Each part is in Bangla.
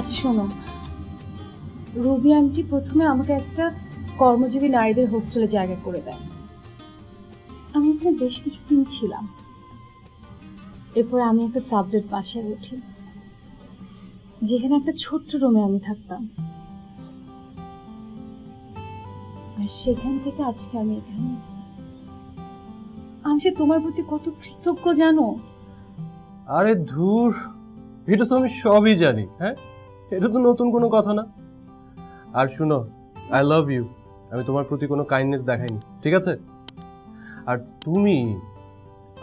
আচ্ছা শোনো। রবি আন্টি প্রথমে আমাকে একটা কর্মজীবী নারীদের হোস্টেলে জায়গা করে দেয় আমি ওখানে বেশ কিছুদিন ছিলাম। এরপর আমি একটা সাবলেট বাসায় উঠি, যেখানে একটা ছোট্ট রুমে আমি থাকতাম। আর সেখান থেকে আজকে আমি এখানে। আমি সে তোমার প্রতি কত কৃতজ্ঞ জানো? আরে ধুর, এটা তো আমি সবই জানি হ্যাঁ? এটা তো নতুন কোনো কথা না। আর শুনো আই লাভ ইউ আমি তোমার প্রতি কোনো কাইন্ডনেস দেখাইনি, ঠিক আছে? আর তুমি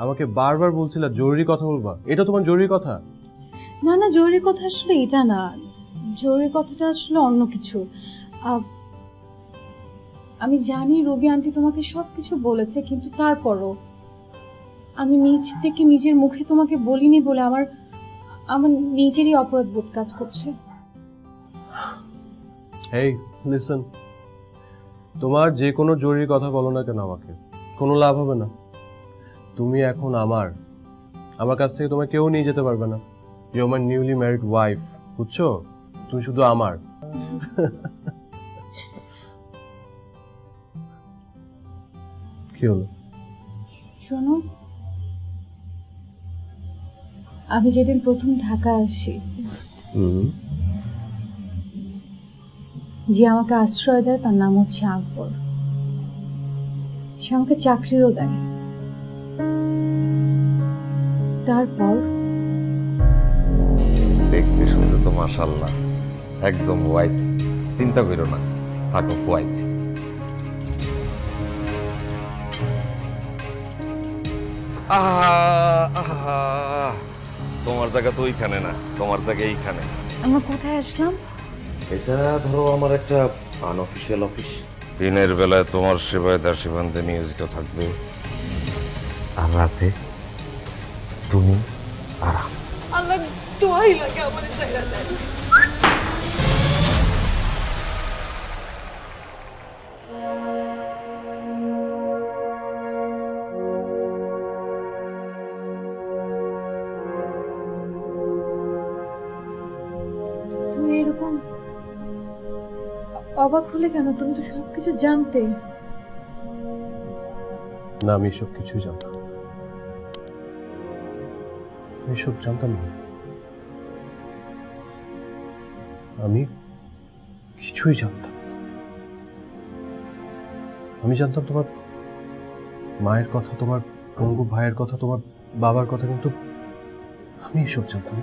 আমাকে বারবার বলছিলা জরুরি কথা বলবা। এটা তোমার জরুরি কথা? না না, জরুরি কথা আসলে এটা না। জরুরি কথাটা আসলে অন্য কিছু। আমি জানি রবি আন্টি তোমাকে সব কিছু বলেছে, কিন্তু তারপরও আমি নিজ থেকে নিজের মুখে তোমাকে বলিনি বলে আমার আমার নিজেরই অপরাধ বোধ কাজ করছে। এই লিসন তোমার যে কোনো জরুরি কথা বলো না কেন আমাকে? কোনো লাভ হবে না। তুমি এখন আমার। আমার কাছ থেকে তোমায় কেউ নিয়ে যেতে পারবে না। You my newly married wife বুঝছ? তুমি শুধু আমার। কি হলো? শোনো আমি যেদিন প্রথম ঢাকা আসি হুম। যে আমাকে আশ্রয় দেয় তার নাম হচ্ছে আকবর। সে আমাকে চাকরিও দেয়। তারপর? দেখতে শুনতে তো মাশাল্লাহ একদম হোয়াইট চিন্তা করো না থাকো হোয়াইট তোমার জায়গা তো ওইখানে না তোমার জায়গা এইখানে। আমরা কোথায় আসলাম? এটা ধরো আমার একটা আনঅফিসিয়াল অফিস দিনের বেলায় তোমার সেবায় সীমান্তে নিয়োজিত থাকবে। আর রাতে তুমি আরাম আমার দোয়াই লাগে আমার তুমি এরকম অবাক হলে কেন তুমি তো সবকিছু জানতে না, আমি এসব কিছুই জানতাম। আমি জানতাম না আমি কিছুই জানতাম আমি জানতাম তোমার মায়ের কথা, তোমার পঙ্গু ভাইয়ের কথা, তোমার বাবার কথা, কিন্তু আমি এসব জানতাম।